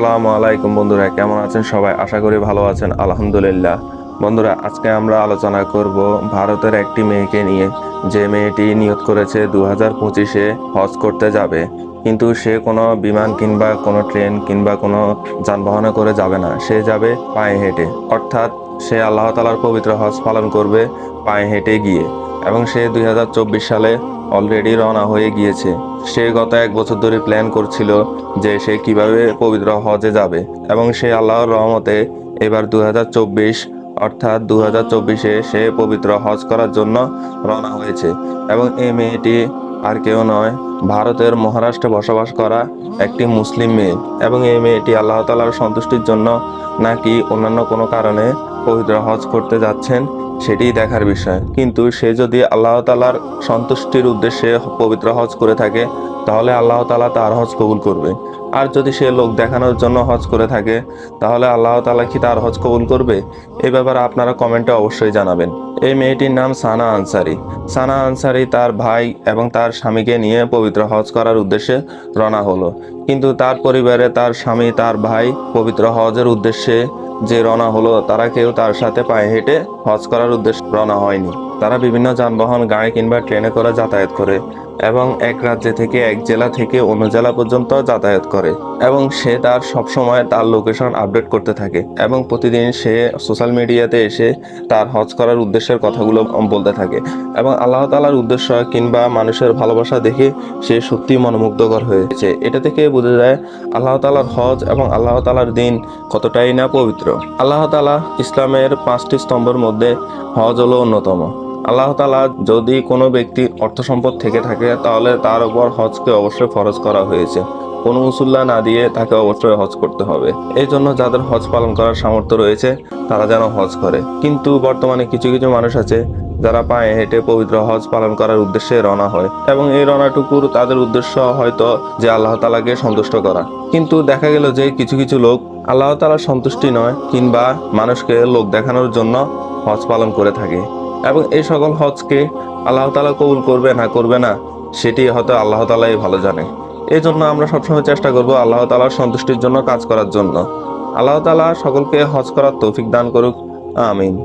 আসসালামু আলাইকুম বন্ধুরা, কেমন আছেন সবাই? আশা করি ভালো আছেন, আলহামদুলিল্লাহ। বন্ধুরা, আজকে আমরা আলোচনা করব ভারতের একটি মেয়েকে নিয়ে। যে মেয়েটি নিয়োগ করেছে দু হাজার পঁচিশে হজ করতে যাবে, কিন্তু সে কোনো বিমান কিংবা কোনো ট্রেন কিংবা কোনো যানবাহনে করে যাবে না। সে যাবে পায়ে হেঁটে। অর্থাৎ সে আল্লাহ তালার পবিত্র হজ পালন করবে পায়ে হেঁটে গিয়ে এবং সে দুই হাজার চব্বিশ সালে অলরেডি রওনা হয়ে গিয়েছে। সে গত এক বছর ধরে প্ল্যান করছিল যে সে কীভাবে পবিত্র হজে যাবে এবং সে আল্লাহর রহমতে এবার দু হাজার চব্বিশ অর্থাৎ দু হাজার চব্বিশে সে পবিত্র হজ করার জন্য রওনা হয়েছে এবং এই মেয়েটি আর কেউ নয়, ভারতের মহারাষ্ট্রে বসবাস করা একটি মুসলিম মেয়ে এবং এই মেয়েটি আল্লাহ তালার সন্তুষ্টির জন্য নাকি অন্যান্য কোনো কারণে পবিত্র হজ করতে যাচ্ছেন সেটি দেখার বিষয়। কিন্তু সে যদি আল্লাহ তালার সন্তুষ্টির উদ্দেশ্যে পবিত্র হজ করে থাকে, তাহলে আল্লাহ তালা তার হজ কবুল করবে। আর যদি সে লোক দেখানোর জন্য হজ করে থাকে, তাহলে আল্লাহ তালা কি তার হজ কবুল করবে? এ ব্যাপারে আপনারা কমেন্টে অবশ্যই জানাবেন। এই মেয়েটির নাম সানা আনসারি। সানা আনসারি তার ভাই এবং তার স্বামীকে নিয়ে পবিত্র হজ করার উদ্দেশ্যে রওনা হলো। কিন্তু তার পরিবারে তার স্বামী, তার ভাই পবিত্র হজের উদ্দেশ্যে যে রনা হলো তারা কেউ তার সাথে পায়ে হেঁটে হজ করার উদ্দেশ্যে রনা হয়নি। তারা বিভিন্ন যানবাহন, গাড়ি কিংবা ট্রেনে করে যাতায়াত করে এবং এক রাজ্য থেকে এক জেলা থেকে অন্য জেলা পর্যন্ত যাতায়াত করে এবং সে তার সবসময় তার লোকেশন আপডেট করতে থাকে এবং প্রতিদিন সে সোশ্যাল মিডিয়াতে এসে তার হজ করার উদ্দেশ্যের কথাগুলো বলতে থাকে এবং আল্লাহ তালার উদ্দেশ্য কিংবা মানুষের ভালোবাসা দেখে সে সত্যি মনোমুগ্ধকর হয়েছে এটা থেকে বোঝা যায় আল্লাহ তালার হজ এবং আল্লাহ তালার দিন কতটাই না পবিত্র। আল্লাহ তালা ইসলামের পাঁচটি স্তম্ভের মধ্যে হজ হলো অন্যতম। আল্লাহ তালা যদি কোনো ব্যক্তি অর্থ সম্পদ থেকে থাকে, তাহলে তার উপর হজকে অবশ্যই ফরজ করা হয়েছে। কোনো উসুল্লা না দিয়ে তাকে অবশ্যই হজ করতে হবে। এই জন্য যাদের হজ পালন করার সামর্থ্য রয়েছে, তারা যেন হজ করে। কিন্তু বর্তমানে কিছু কিছু মানুষ আছে, যারা পায়ে হেঁটে পবিত্র হজ পালন করার উদ্দেশ্যে রওনা হয়। এবং এই রওনাটুকুর তাদের উদ্দেশ্য হয়তো যে আল্লাহ তালাকে সন্তুষ্ট করা। কিন্তু দেখা গেল যে কিছু কিছু লোক আল্লাহ তালার সন্তুষ্টি নয়, কিংবা মানুষকে লোক দেখানোর জন্য হজ পালন করে থাকে। এবং এই সকল হজকে আল্লাহ তালা কবুল করবে না করবে না, সেটি হয়তো আল্লাহ তালাই ভালো জানে। এই জন্য আমরা সবসময় চেষ্টা করব আল্লাহ তালার সন্তুষ্টির জন্য কাজ করার জন্য। আল্লাহ তালা সকলকে হজ করার তৌফিক দান করুক। আমিন।